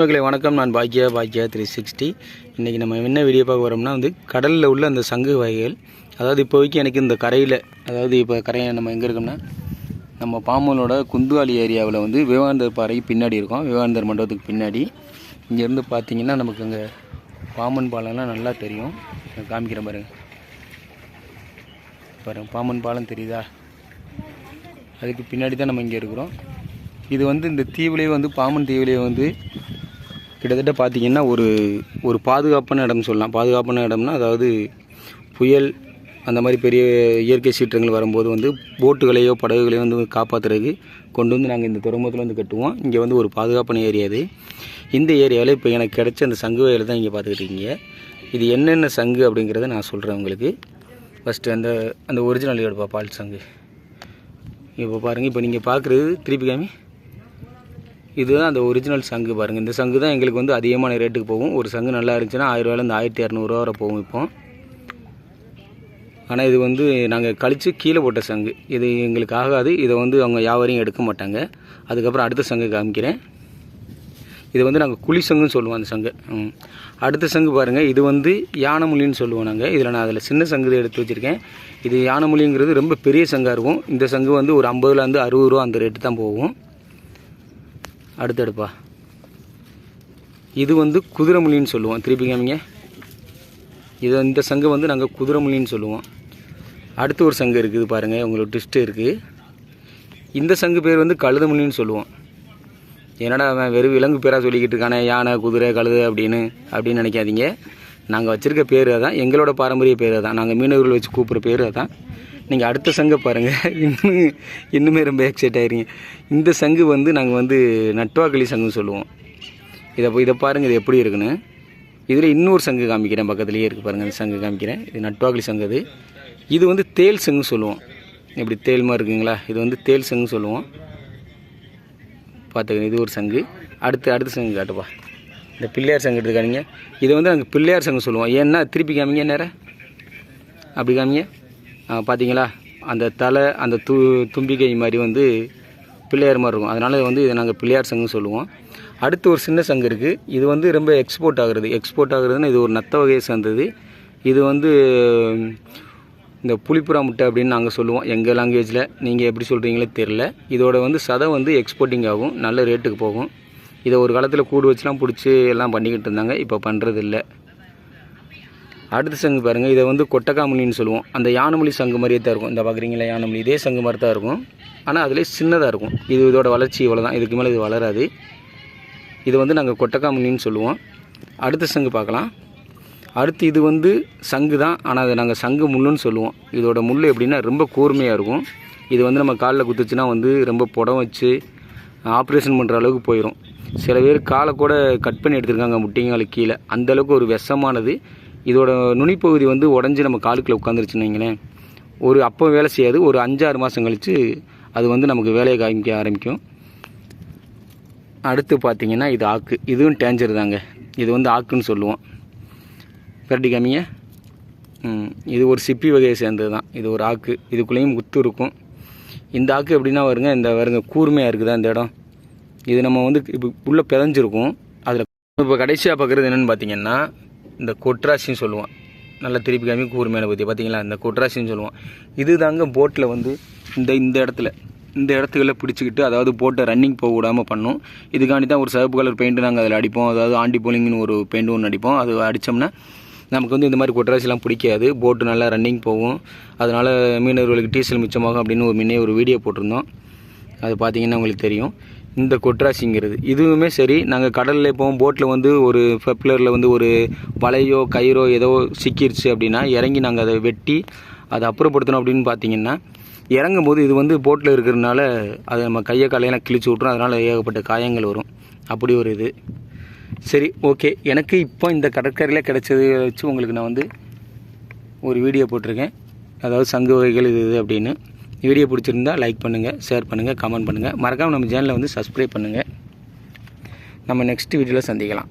மக்களே வணக்கம். நான் பாக்கியா பாக்கியா த்ரீ சிக்ஸ்டி இன்றைக்கி நம்ம என்ன வீடியோ பார்க்க வரோம்னா வந்து கடலில் உள்ள அந்த சங்கு வகைகள். அதாவது இப்போதைக்கு எனக்கு இந்த கரையில் அதாவது இப்போ கரையை நம்ம எங்கே இருக்கோம்னா நம்ம பாம்பனோட குந்துவாலி ஏரியாவில் வந்து விவேகானந்தர் பாறைக்கு பின்னாடி இருக்கோம். விவேகானந்தர் மண்டபத்துக்கு பின்னாடி. இங்கேருந்து பார்த்தீங்கன்னா நமக்கு அங்கே பாம்பன் பாலம்லாம் நல்லா தெரியும். நான் காமிக்கிறேன் பாருங்கள் பாருங்கள் பாம்பன் பாலம் தெரியுதா? அதுக்கு பின்னாடி தான் நம்ம இங்கே இருக்கிறோம். இது வந்து இந்த தீவுலேயே வந்து பாம்பன் தீவுலேயே வந்து கிட்டத்தட்ட பார்த்தீங்கன்னா ஒரு ஒரு பாதுகாப்பான இடம்னு சொல்லலாம். பாதுகாப்பான இடம்னா அதாவது புயல் அந்த மாதிரி பெரிய இயற்கை சீற்றங்கள் வரும்போது வந்து போட்டுகளையோ படகுகளையோ வந்து காப்பாற்றுறதுக்கு கொண்டு வந்து நாங்கள் இந்த துறைமுகத்தில் வந்து கட்டுவோம். இங்கே வந்து ஒரு பாதுகாப்பான ஏரியா இது இந்த ஏரியாவில் இப்போ எனக்கு கிடைச்ச அந்த சங்கு வகையில் தான் இங்கே பார்த்துக்கிட்டு இருக்கீங்க இது என்னென்ன சங்கு அப்படிங்கிறத நான் சொல்கிறேன் உங்களுக்கு. ஃபஸ்ட்டு அந்த அந்த ஒரிஜினல் எடுப்பா பால் சங்கு. இப்போ பாருங்கள் இப்போ நீங்கள் பார்க்குறது திருப்பி காமி. இதுதான் அந்த ஒரிஜினல் சங்கு பாருங்கள் இந்த சங்கு தான் எங்களுக்கு வந்து அதிகமான ரேட்டுக்கு போகும். ஒரு சங்கு நல்லா இருந்துச்சுன்னா ஆயிரரூவாலேருந்து ஆயிரத்தி இரநூறுவா வரை போகும் இப்போ. ஆனால் இது வந்து நாங்கள் கழித்து கீழே போட்ட சங்கு. இது எங்களுக்கு ஆகாது. இதை வந்து அவங்க யாவரையும் எடுக்க மாட்டாங்க. அதுக்கப்புறம் அடுத்த சங்கு காமிக்கிறேன். இது வந்து நாங்கள் குழி சங்குன்னு சொல்லுவோம் அந்த சங்கு. அடுத்த சங்கு பாருங்கள் இது வந்து யானைமொழின்னு சொல்லுவோம் நாங்கள் இதில் நான் அதில் சின்ன சங்கு எடுத்து வச்சுருக்கேன். இது யானைமொழிங்கிறது ரொம்ப பெரிய சங்காக இருக்கும். இந்த சங்கு வந்து ஒரு ஐம்பதுலேருந்து அறுபது ரூபா அந்த ரேட்டு தான் போகும். அடுத்தடுப்பா. இது வந்து குதிரைமொழின்னு சொல்லுவோம். திருப்பி காமிங்க. இது இந்த சங்கம் வந்து நாங்கள் குதிரைமொழின்னு சொல்லுவோம். அடுத்து ஒரு சங்கம் இருக்குது பாருங்கள் உங்களுக்கு ட்விஸ்ட்டு இருக்குது இந்த சங்கு பேர் வந்து கழுதமொழின்னு சொல்லுவோம். என்னடா அவன் வெறும் விலங்கு பேராக சொல்லிக்கிட்டு இருக்கானே? யானை குதிரை கழுது அப்படின்னு அப்படின்னு நினைக்காதீங்க. நாங்கள் வச்சுருக்க பேர் அதான். எங்களோட பாரம்பரிய பேர் அதான். நாங்கள் மீனவர்கள் வச்சு கூப்பிட்ற பேர் அதான். நீங்கள் அடுத்த சங்கை பாருங்கள் இன்னும் இன்னுமே ரொம்ப எக்ஸைட் ஆகிறீங்க இந்த சங்கு வந்து நாங்கள் வந்து நட்வாக்களி சங்குன்னு சொல்லுவோம். இதை இதை பாருங்கள் இது எப்படி இருக்குன்னு. இதில் இன்னொரு சங்கு காமிக்கிறேன் பக்கத்துலேயே இருக்குது பாருங்கள் அந்த சங்கு காமிக்கிறேன். இது நட்வாக்களி சங்கு அது. இது வந்து தேல் சங்கு சொல்லுவோம். இப்படி தேல் மாதிரி இருக்குங்களா? இது வந்து தேல் சங்கு சொல்லுவோம். பார்த்துக்கங்க இது ஒரு சங்கு. அடுத்து அடுத்த சங்கு காட்டுப்பா. இந்த பிள்ளையார் சங்கு எடுத்துக்காதீங்க. இதை வந்து நாங்கள் பிள்ளையார் சங்கு சொல்லுவோம். ஏன்னா திருப்பி காமிங்க நேரம் அப்படி காமிங்க. பார்த்தீங்களா அந்த தலை அந்த து தும்பிக்கை மாதிரி வந்து பிள்ளையார் மாதிரி இருக்கும். அதனால் வந்து இதை நாங்கள் பிள்ளையார் சங்கம் சொல்லுவோம். அடுத்து ஒரு சின்ன சங்கு இருக்குது இது வந்து ரொம்ப எக்ஸ்போர்ட் ஆகுறது. எக்ஸ்போர்ட் ஆகுறதுன்னு இது ஒரு நத்த வகையை சேர்ந்தது. இது வந்து இந்த புளிப்புறா முட்டை அப்படின்னு நாங்கள் சொல்லுவோம். எங்கள் லாங்குவேஜில் நீங்கள் எப்படி சொல்கிறீங்களோ தெரில இதோட வந்து சதை வந்து எக்ஸ்போர்ட்டிங் ஆகும். நல்ல ரேட்டுக்கு போகும். இதை ஒரு காலத்தில் கூடு வச்சுலாம் பிடிச்சி எல்லாம் பண்ணிக்கிட்டு இருந்தாங்க. இப்போ பண்ணுறது இல்லை அடுத்த சங்கு பாருங்கள் இதை வந்து கொட்டக்காமலின்னு சொல்லுவோம். அந்த யானமொழி சங்கு மாதிரியே தான் இருக்கும். இந்த பார்க்குறீங்களா யானமொழி? இதே சங்கு மாதிரி தான் இருக்கும். ஆனால் அதிலே சின்னதாக இருக்கும். இது இதோட வளர்ச்சி இவ்வளோ தான் இதுக்கு மேலே இது வளராது. இது வந்து நாங்கள் கொட்டக்காமலின்னு சொல்லுவோம். அடுத்த சங்கு பார்க்கலாம். அடுத்து இது வந்து சங்கு தான். ஆனால் அதை நாங்கள் சங்கு முள்ளுன்னு சொல்லுவோம். இதோட முள் எப்படின்னா ரொம்ப கூர்மையாக இருக்கும். இது வந்து நம்ம காலில் குத்துச்சுன்னா வந்து ரொம்ப புடம் வச்சு ஆப்ரேஷன் பண்ணுற அளவுக்கு போயிடும் சில பேர் காலை கூட கட் பண்ணி எடுத்திருக்காங்க முட்டிங்காலுக்கு கீழே. அந்தளவுக்கு ஒரு விஷமானது. இதோட நுனிப்பகுதி வந்து உடஞ்சி நம்ம காலுக்குள்ள உட்காந்துருச்சுன்னு வைங்களேன். ஒரு அப்போ வேலை செய்யாது ஒரு அஞ்சாறு மாதம் கழித்து அது வந்து நமக்கு வேலையை காமிக்க ஆரம்பிக்கும். அடுத்து பார்த்தீங்கன்னா இது ஆக்கு. இதுவும் டேஞ்சர் தாங்க. இது வந்து ஆக்குன்னு சொல்லுவோம். பிரட்டி காமிங்க. இது ஒரு சிப்பி வகையை சேர்ந்தது தான். இது ஒரு ஆக்கு. இதுக்குள்ளேயும் குத்து இருக்கும். இந்த ஆக்கு எப்படின்னா வருங்க இந்த வருங்க கூர்மையாக இருக்குதா இந்த இடம்? இது நம்ம வந்து இப்போ உள்ளே பிதஞ்சிருக்கும். அதில் இப்போ கடைசியாக பார்க்குறது என்னென்னு பார்த்தீங்கன்னா இந்த கொட்ராசின்னு சொல்லுவான். நல்லா திருப்பி காமி மேலே பற்றி பார்த்தீங்களா? இந்த கொட்ராசின்னு சொல்லுவான். இது தாங்க போட்டில் வந்து இந்த இந்த இடத்துல இந்த இடத்துக்குள்ள பிடிச்சிக்கிட்டு அதாவது போட்டை ரன்னிங் போக விடாமல் பண்ணும். இதுக்காண்டி தான் ஒரு சிவப்பு கலர் பெயிண்ட்டு நாங்கள் அதில் அடிப்போம். அதாவது ஆண்டி போலிங்னு ஒரு பெயிண்ட் ஒன்று அடிப்போம். அது அடித்தோம்னா நமக்கு வந்து இந்த மாதிரி கொட்டராசிலாம் பிடிக்காது. போட்டு நல்லா ரன்னிங் போகும். அதனால் மீனவர்களுக்கு டீசல் மிச்சமாகும் அப்படின்னு ஒரு முன்னே ஒரு வீடியோ போட்டிருந்தோம். அது பார்த்தீங்கன்னா உங்களுக்கு தெரியும். இந்த கொட்ராசிங்கிறது. இதுவுமே சரி நாங்கள் கடலில் போவோம் போட்டில் வந்து ஒரு ஃபெப்லரில் வந்து ஒரு வலையோ கயிறோ ஏதோ சிக்கிருச்சு அப்படின்னா இறங்கி நாங்கள் அதை வெட்டி அதை அப்புறப்படுத்தணும் அப்படின்னு பார்த்தீங்கன்னா இறங்கும் போது இது வந்து போட்டில் இருக்கிறதுனால அதை நம்ம கையை காலையெல்லாம் கிழிச்சு விட்ரும் அதனால் ஏகப்பட்ட காயங்கள் வரும். அப்படி ஒரு இது. சரி ஓகே. எனக்கு இப்போ இந்த கடற்கரையில் கிடைச்சது வச்சு உங்களுக்கு நான் வந்து ஒரு வீடியோ போட்டிருக்கேன். அதாவது சங்கு வகைகள் இது இது அப்படின்னு. வீடியோ பிடிச்சிருந்தா லைக் பண்ணுங்கள் ஷேர் பண்ணுங்கள் கமெண்ட் பண்ணுங்கள் மறக்காமல் நம்ம சேனலை வந்து சப்ஸ்கிரைப் பண்ணுங்கள் நம்ம நெக்ஸ்ட் வீடியோவில் சந்திக்கலாம்.